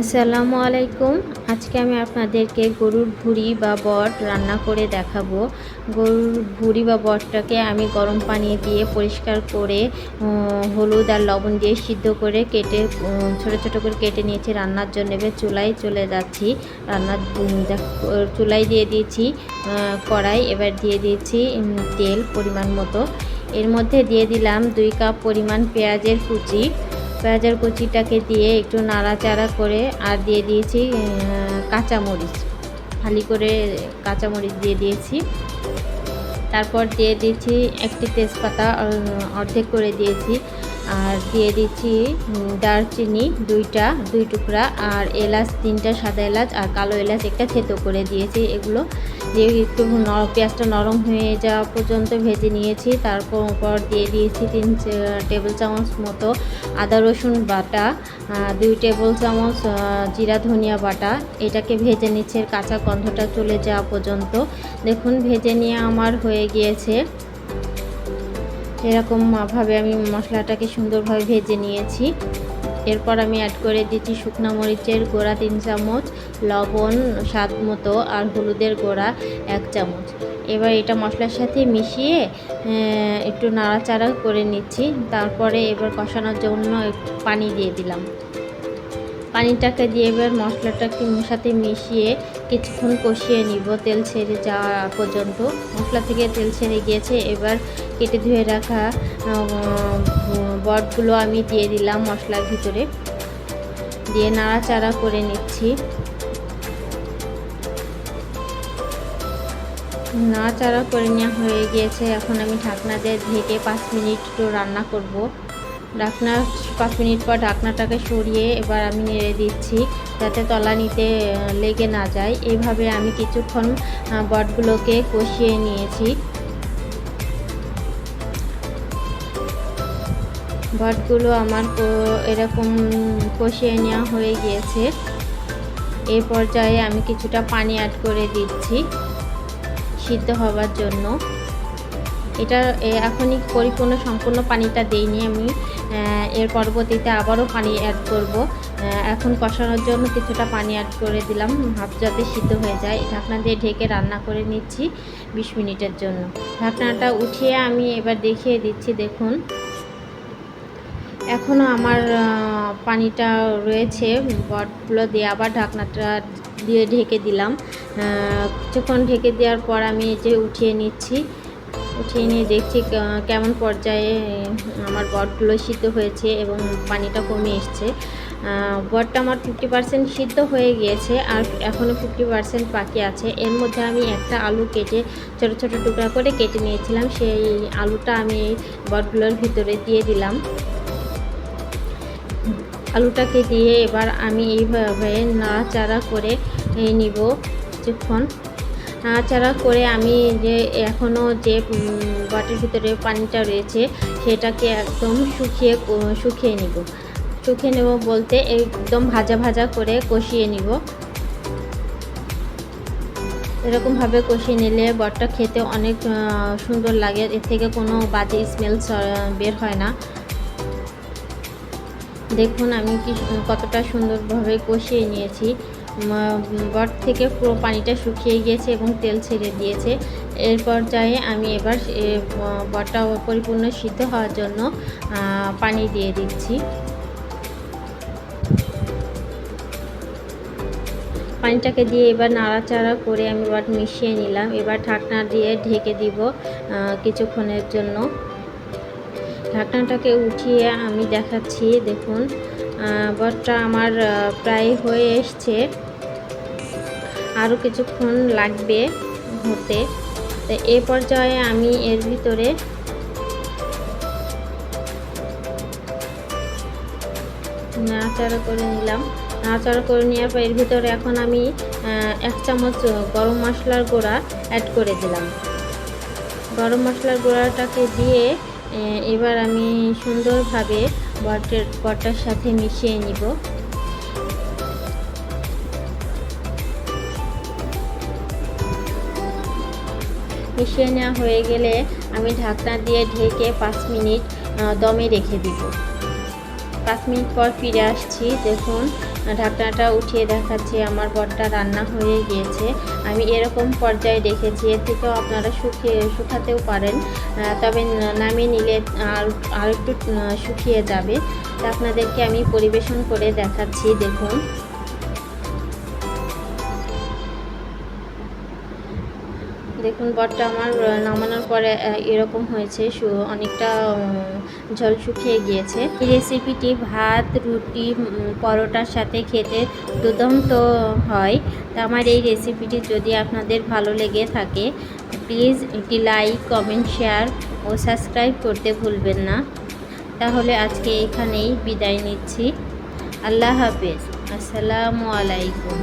আসসালামু আলাইকুম। আজকে আমি আপনাদেরকে গরুর ভুঁড়ি বা বট রান্না করে দেখাবো। গরুর ভুঁড়ি বা বটটাকে আমি গরম পানি দিয়ে পরিষ্কার করে হলুদ আর লবণ দিয়ে সিদ্ধ করে কেটে ছোট ছোট করে কেটে নিয়েছি। রান্নার জন্য এবার চুলায় চলে যাচ্ছি। রান্নার চুলায় দিয়ে দিয়েছি কড়াই। এবার দিয়ে দিয়েছি তেল পরিমাণ মতো। এর মধ্যে দিয়ে দিলাম দুই কাপ পরিমাণ পেঁয়াজের কুচি। পেঁয়াজের কুচিটাকে দিয়ে একটু নাড়াচাড়া করে আর দিয়ে দিয়েছি কাঁচামরিচ। খালি করে কাঁচামরিচ দিয়ে দিয়েছি। তারপর দিয়ে দিয়েছি একটি তেজপাতা অর্ধেক করে দিয়েছি। আর দিয়ে দিচ্ছি দারচিনি দুইটা, দুই টুকরা, আর এলাচ তিনটা, সাদা এলাচ আর কালো এলাচ একটা থেতো করে দিয়েছি। এগুলো দিয়ে একটু পেঁয়াজটা নরম হয়ে যাওয়া পর্যন্ত ভেজে নিয়েছি। তারপর পর দিয়ে দিয়েছি তিন টেবিল চামচ মতো আদা, রসুন বাটা দুই টেবিল চামচ জিরা, ধনিয়া বাটা। এটাকে ভেজে নিচ্ছে, কাঁচা গন্ধটা চলে যাওয়া পর্যন্ত। দেখুন, ভেজে নিয়ে আমার হয়ে গিয়েছে। এরকম ভাবে আমি মশলাটাকে সুন্দরভাবে ভেজে নিয়েছি। এরপর আমি অ্যাড করে দিচ্ছি শুকনা মরিচের গোড়া তিন চামচ, লবণ স্বাদ মতো আর হলুদের গোড়া এক চামচ। এবার এটা মশলার সাথে মিশিয়ে একটু নাড়াচাড়া করে নিচ্ছি। তারপরে এবার কষানোর জন্য পানি দিয়ে দিলাম। পানিটাকে দিয়ে এবার মশলাটাকে সাথে মিশিয়ে কিছুক্ষণ কষিয়ে নিব, তেল ছেড়ে যাওয়া পর্যন্ত। মশলা থেকে তেল ছেড়ে গিয়েছে, এবার কেটে ধুয়ে রাখা বটগুলো আমি দিয়ে দিলাম মশলার ভিতরে। দিয়ে নাড়াচাড়া করে নিচ্ছি। নাড়াচাড়া করে নেওয়া হয়ে গিয়েছে, এখন আমি ঢাকনা দিয়ে ঢেকে পাঁচ মিনিট একটু রান্না করব। ঢাকনা পাঁচ মিনিট পর ঢাকনাটাকে সরিয়ে এবার আমি নেড়ে দিচ্ছি যাতে তলানিতে লেগে না যায়। এইভাবে আমি কিছুক্ষণ বটগুলোকে কষিয়ে নিয়েছি। বটগুলো আমার এরকম কষিয়ে নেওয়া হয়ে গিয়েছে। এ পর্যায়ে আমি কিছুটা পানি অ্যাড করে দিচ্ছি সিদ্ধ হওয়ার জন্য। এটা এখনই পরিপূর্ণ সম্পূর্ণ পানিটা দেইনি আমি। এর পরবর্তীতে আবারও পানি অ্যাড করব। এখন কষানোর জন্য কিছুটা পানি অ্যাড করে দিলাম ভাত যাতে সিদ্ধ হয়ে যায়। ঢাকনা দিয়ে ঢেকে রান্না করে নিচ্ছি বিশ মিনিটের জন্য। ঢাকনাটা উঠিয়ে আমি এবার দেখিয়ে দিচ্ছি, দেখুন। এখনও আমার পানিটা রয়েছে, বটগুলো দিয়ে আবার ঢাকনাটা দিয়ে ঢেকে দিলাম। কিছুক্ষণ ঢেকে দেওয়ার পর আমি যে উঠিয়ে নিচ্ছি। উঠিয়ে নিয়ে দেখছি কেমন পর্যায়ে আমার বটগুলো সিদ্ধ হয়েছে এবং পানিটা কমে এসছে। বটটা আমার ফিফটি পার্সেন্ট সিদ্ধ হয়ে গিয়েছে আর এখনও ফিফটি পার্সেন্ট বাকি আছে। এর মধ্যে আমি একটা আলু কেটে, ছোটো ছোটো টুকরা করে কেটে নিয়েছিলাম। সেই আলুটা আমি বটগুলোর ভিতরে দিয়ে দিলাম। আলুটাকে দিয়ে এবার আমি এইভাবে নাড়াচাড়া করে নিব কিছুক্ষণ। নাড়াচাড়া করে আমি যে এখনও যে বাটির ভিতরে পানিটা রয়েছে, সেটাকে একদম শুকিয়ে শুকিয়ে নিব। শুকিয়ে নেব বলতে একদম ভাজা ভাজা করে কষিয়ে নিব। এরকমভাবে কষিয়ে নিলে বটটা খেতে অনেক সুন্দর লাগে। এর থেকে কোনো বাজে স্মেল বের হয় না। দেখুন আমি কি, কতটা সুন্দরভাবে কষিয়ে নিয়েছি। বট থেকে পুরো পানিটা শুকিয়ে গিয়েছে এবং তেল ছেড়ে দিয়েছে। এর পর্যায়ে আমি এবার বটটা পরিপূর্ণ সিদ্ধ হওয়ার জন্য পানি দিয়ে দিচ্ছি। পানিটাকে দিয়ে এবার নাড়াচাড়া করে আমি এবার মিশিয়ে নিলাম। এবার ঢাকনা দিয়ে ঢেকে দিব কিছুক্ষণের জন্য। ঢাকনাটাকে উঠিয়ে আমি দেখাচ্ছি, দেখুন। বটটা আমার প্রায় হয়ে এসছে। আরও কিছুক্ষণ লাগবে হতে। তো এ পর্যায়ে আমি এর ভিতরে নাড়াচাড়া করে নিলাম। নাড়াচাড়া করে নেওয়ার পর এর ভিতরে এখন আমি এক চামচ গরম মশলার গুঁড়া অ্যাড করে দিলাম। গরম মশলার গুঁড়াটাকে দিয়ে এবার আমি সুন্দরভাবে বটের বটার সাথে মিশিয়ে নিব। মিশিয়ে নেওয়া হয়ে গেলে আমি ঢাকনা দিয়ে ঢেকে পাঁচ মিনিট দমে রেখে দিব। পাঁচ মিনিট পর ফিরে আসছি, দেখুন, ঢাকনাটা উঠিয়ে দেখাচ্ছি, আমার বরটা রান্না হয়ে গিয়েছে। আমি এরকম পর্যায়ে দেখেছি, এর থেকেও আপনারা শুকিয়ে, শুকাতেও পারেন তবে নামিয়ে নিলে আর একটু শুকিয়ে যাবে। তা আপনাদেরকে আমি পরিবেশন করে দেখাচ্ছি, দেখুন। দেখুন বটটা আমার নামানোর পরে এরকম হয়েছে অনেকটা জল শুকিয়ে গিয়েছে। এই রেসিপিটি ভাত, রুটি পরোটার সাথে খেতে দুদন্ত হয়। তা আমার এই রেসিপিটি যদি আপনাদের ভালো লেগে থাকে, প্লিজ একটি লাইক, কমেন্ট, শেয়ার ও সাবস্ক্রাইব করতে ভুলবেন না। তাহলে আজকে এখানেই বিদায় নিচ্ছি। আল্লাহ হাফেজ। আসসালামু আলাইকুম।